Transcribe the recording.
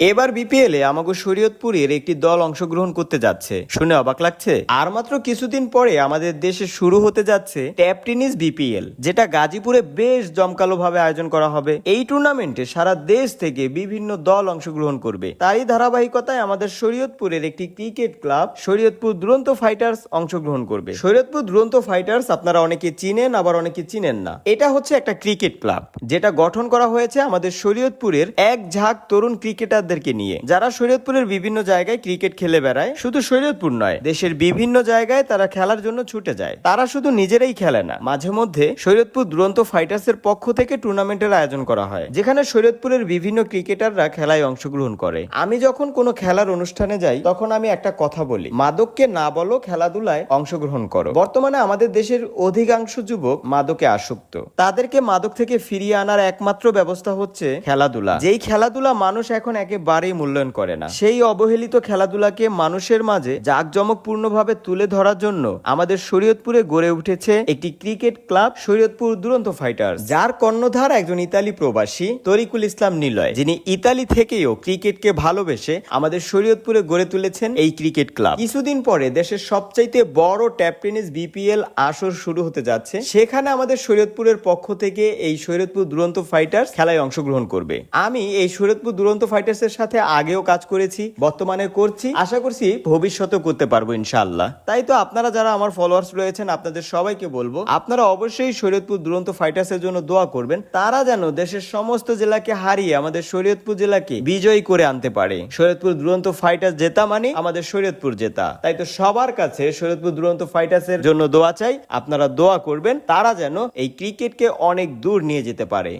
এবার বিপিএল এ আমাগো শরীয়তপুরের একটি দল অংশগ্রহণ করতে যাচ্ছে। শুনে অবাক লাগছে? আর মাত্র কিছুদিন পরে আমাদের দেশে শুরু হতে যাচ্ছে ট্যাপ টেনিস বিপিএল যেটা গাজীপুরে বেশ জমকালো ভাবে আয়োজন করা হবে। এই টুর্নামেন্টে সারা দেশ থেকে বিভিন্ন দল অংশগ্রহণ করবে। তারই ধারাবাহিকতায় আমাদের শরীয়তপুরের একটি ক্রিকেট ক্লাব, শরীয়তপুর দুরন্ত ফাইটার্স অংশগ্রহণ করবে। শরীয়তপুর দুরন্ত ফাইটার্স আপনারা অনেকে চিনেন, আবার অনেকে চিনেন না। এটা হচ্ছে একটা ক্রিকেট ক্লাব, যেটা গঠন করা হয়েছে আমাদের শরীয়তপুরের এক ঝাঁক তরুণ ক্রিকেটারদেরকে নিয়ে। যারা শরীয়তপুরের বিভিন্ন জায়গায় ক্রিকেট খেলে বেড়ায়, শুধু শরীয়তপুর নয়, দেশের বিভিন্ন জায়গায় তারা খেলার জন্য ছুটে যায়। তারা শুধু নিজেরাই খেলে না, মাঝে মধ্যে শরীয়তপুর দুরন্ত ফাইটার্সের পক্ষ থেকে টুর্নামেন্টের আয়োজন করা হয়, যেখানে শরীয়তপুরের বিভিন্ন ক্রিকেটাররা খেলায় অংশগ্রহণ করে। আমি যখন কোনো খেলার অনুষ্ঠানে যাই, তখন আমি একটা কথা বলি, মাদককে না বলো, খেলাধুলায় অংশগ্রহণ করো। বর্তমানে আমাদের দেশের অধিকাংশ যুবক মাদকে আসক্ত। তাদেরকে মাদক থেকে ফিরিয়ে আনার একমাত্র ব্যবস্থা হচ্ছে খেলাধুলা। যেই খেলাধুলা মানুষ এখন একেবারেই মূল্যায়ন করে না। সেই অবহেলিত খেলাধুলাকে মানুষের মাঝে জাঁকজমকপূর্ণ ভাবে তুলে ধরার জন্য আমাদের শরীয়তপুরে গড়ে উঠেছে একটি ক্রিকেট ক্লাব, শরীয়তপুর দুরন্ত ফাইটার যার কর্ণধার একজন ইতালি প্রবাসী, তরিকুল ইসলাম নিলয়। যিনি ইতালি থেকেও ক্রিকেটকে ভালোবেসে আমাদের শরীয়তপুরে গড়ে তুলেছেন এই ক্রিকেট ক্লাব। কিছুদিন পরে দেশের সবচাইতে বড় ট্যাপ টেনিস বিপিএল আসর শুরু হতে যাচ্ছে। সেখানে আমাদের শরীয়তপুরের পক্ষ থেকে এই শরীয়তপুর দুরন্ত ফাইটার্স খেলায় অংশগ্রহণ করবে। আমি এই শরীয়তপুর দুরন্ত ফাইটার্স এর সাথে আগেও কাজ করেছি, বর্তমানে করছি। আশা করছি ভবিষ্যতেও করতে পারব ইনশাআল্লাহ। তাই তো আপনারা যারা আমার ফলোয়ার্স রয়েছেন, আপনাদের সবাইকে বলব, আপনারা অবশ্যই শরীয়তপুর দুরন্ত ফাইটার্স এর জন্য দোয়া করবেন। তারা যেন দেশের সমস্ত জেলাকে হারিয়ে আমাদের শরীয়তপুর জেলাকে বিজয়ী করে আনতে পারে। শরীয়তপুর দুরন্ত ফাইটার্স জেতা মানে আমাদের শরীয়তপুর জেতা। তাই তো সবার কাছে শরীয়তপুর দুরন্ত ফাইটার্স এর জন্য দোয়া চাই। আপনারা দোয়া করবেন, তারা যেন এই ক্রিকেটকে অনেক দূর নিয়ে যেতে পারে।